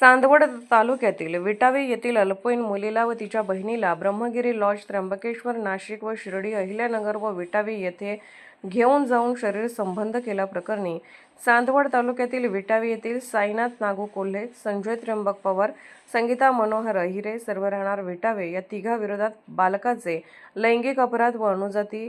चांदवड तालुक्यातील विटावे येथील अल्पवयीन मुलीला व तिच्या बहिणीला ब्रह्मगिरी लॉज त्र्यंबकेश्वर नाशिक व शिर्डी अहिल्यानगर व विटावे येथे घेऊन जाऊन शरीर संबंध केल्याप्रकरणी चांदवड तालुक्यातील विटावे येथील साईनाथ नागू कोल्हे संजय त्र्यंबक पवार संगीता मनोहर अहिरे सर्व राहणार विटावे या तिघाविरोधात बालकाचे लैंगिक अपराध व अनुजाती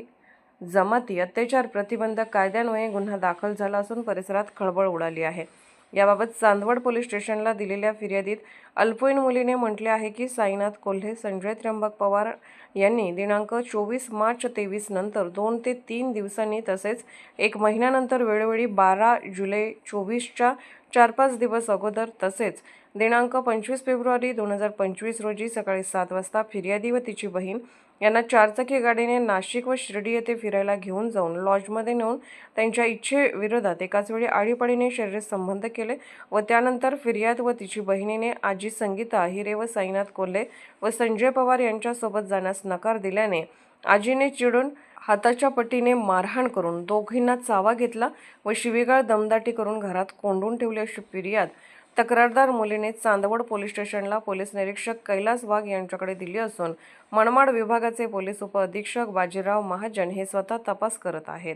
जमाती अत्याचार प्रतिबंधक कायद्यान्वये गुन्हा दाखल झाला असून परिसरात खळबळ उडाली आहे. याबाबत चांदवड पोलीस स्टेशनला दिलेल्या फिर्यादीत अल्पवयीन मुलीने म्हटले आहे की साईनाथ कोल्हे संजय त्र्यंबक पवार यांनी दिनांक चोवीस मार्च तेवीस नंतर दोन ते तीन दिवसांनी तसेच एक महिन्यानंतर वेळोवेळी बारा जुलै चोवीसच्या चार पाच दिवस अगोदर तसेच दिनांक पंचवीस फेब्रुवारी दोन हजार पंचवीस रोजी सकाळी सात वाजता फिर्यादी व तिची बहीण यांना चारचाकी गाडीने नाशिक व शिर्डी येथे फिरायला घेऊन जाऊन लॉजमध्ये नेऊन त्यांच्या इच्छेविरोधात एकाच वेळी आळीपाळीने शरीर संबंध केले व त्यानंतर फिर्याद व तिची बहिणीने आजी संगीता हिरे व साईनाथ कोल्हे व संजय पवार यांच्यासोबत जाण्यास नकार दिल्याने आजीने चिडून हाताच्या पट्टीने मारहाण करून दोघींना चावा घेतला व शिवीगाळ दमदाटी करून घरात कोंडून ठेवली अशी फिर्याद तक्रारदार मुलीने चांदवड पोलीस स्टेशनला पोलीस निरीक्षक कैलास वाघ यांच्याकडे दिली असून मनमाड विभागाचे पोलीस उपअधीक्षक बाजीराव महाजन हे स्वतः तपास करत आहेत.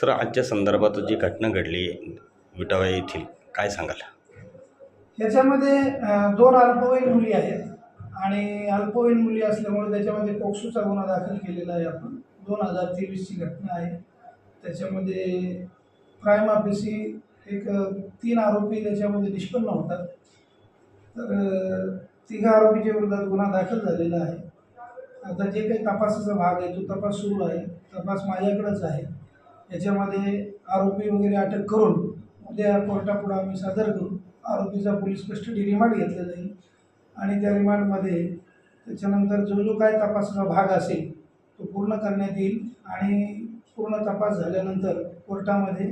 सर आजच्या संदर्भात जी घटना घडली विटावा येथील काय सांगाल? याच्यामध्ये दोन अल्पवयीन मुली आहेत आणि अल्पवयीन मुली असल्यामुळे त्याच्यामध्ये पोक्सोचा गुन्हा दाखल केलेला आहे आपण. दोन हजार तेवीसची घटना आहे. त्याच्यामध्ये प्राईम ऑफिसी एक तीन आरोपी त्याच्यामध्ये निष्पन्न होतात. तर तिघा आरोपीच्या विरोधात गुन्हा दाखल झालेला आहे. आता जे काही तपासाचा भाग आहे तो तपास सुरू आहे. तपास माझ्याकडंच आहे. याच्यामध्ये आरोपी वगैरे अटक करून उद्या कोर्टापुढं आम्ही सादर करू. आरोपीचा पोलीस कस्टडी रिमांड घेतला जाईल. आणि त्या रिमांडमध्ये त्याच्यानंतर जो जो काय तपासाचा भाग असेल तो पूर्ण करण्यात येईल. आणि पूर्ण तपास झाल्यानंतर कोर्टामध्ये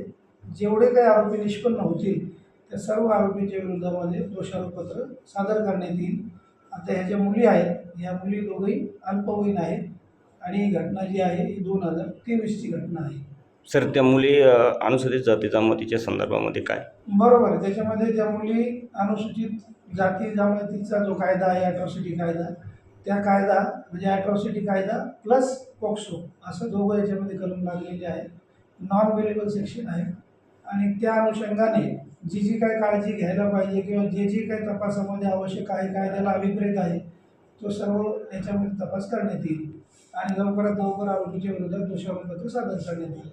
जेवढे काही आरोपी निष्पन्न होतील त्या सर्व आरोपींच्या विरोधामध्ये दोषारोपपत्र सादर करण्यात येईल. आता ह्या ज्या मुली आहेत ह्या मुली दोघंही अल्पवयीन आहेत आणि ही घटना जी आहे ही दोन हजार तेवीसची घटना आहे. सर त्या मुली अ, अनुसूचित जाती जमातीच्या संदर्भामध्ये काय? बरोबर आहे. त्याच्यामध्ये ज्या मुली अनुसूचित जाती जमातीचा जो कायदा आहे अॅट्रॉसिटी कायदा त्या कायदा म्हणजे अॅट्रॉसिटी कायदा प्लस पॉक्सो असं दोघं याच्यामध्ये कलम लागलेले आहेत. नॉन वेलेबल सेक्शन आहे. आणि त्या अनुषंगाने जी जी काय काळजी घ्यायला पाहिजे किंवा जे जे काही तपासामध्ये आवश्यक आहे कायद्याला अभिप्रेत आहे तो सर्व याच्यामध्ये तपास करण्यात येईल. आणि लवकरात लवकर आरोपीच्या विरोधात दोषारोपपत्र सादर करण्यात येईल.